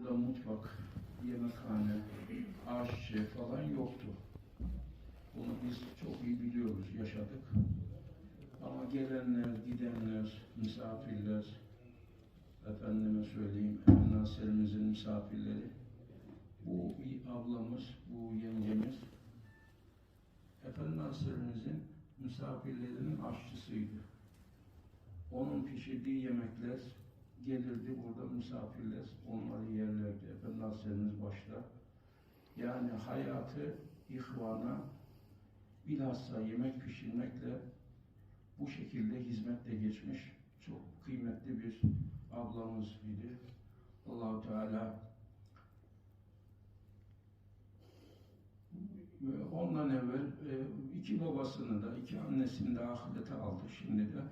Burada mutfak, yemekhane, aşçı falan yoktu. Bunu biz çok iyi biliyoruz, yaşadık. Ama gelenler, gidenler, misafirler, efendime söyleyeyim, Nasir'imizin misafirleri, bu ablamız, bu yengemiz, Efendi Nasir'imizin misafirlerinin aşçısıydı. Onun pişirdiği yemekler gelirdi burada misafirler, onları yerlerdi. Efendi Nasir'imiz başta. Yani hayatı ihvana bilhassa yemek pişirmekle bu şekilde hizmetle geçmiş çok kıymetli bir ablamız idi. Allahu Teala ondan evvel e, iki babasını da iki annesini de ahirete aldı şimdi de.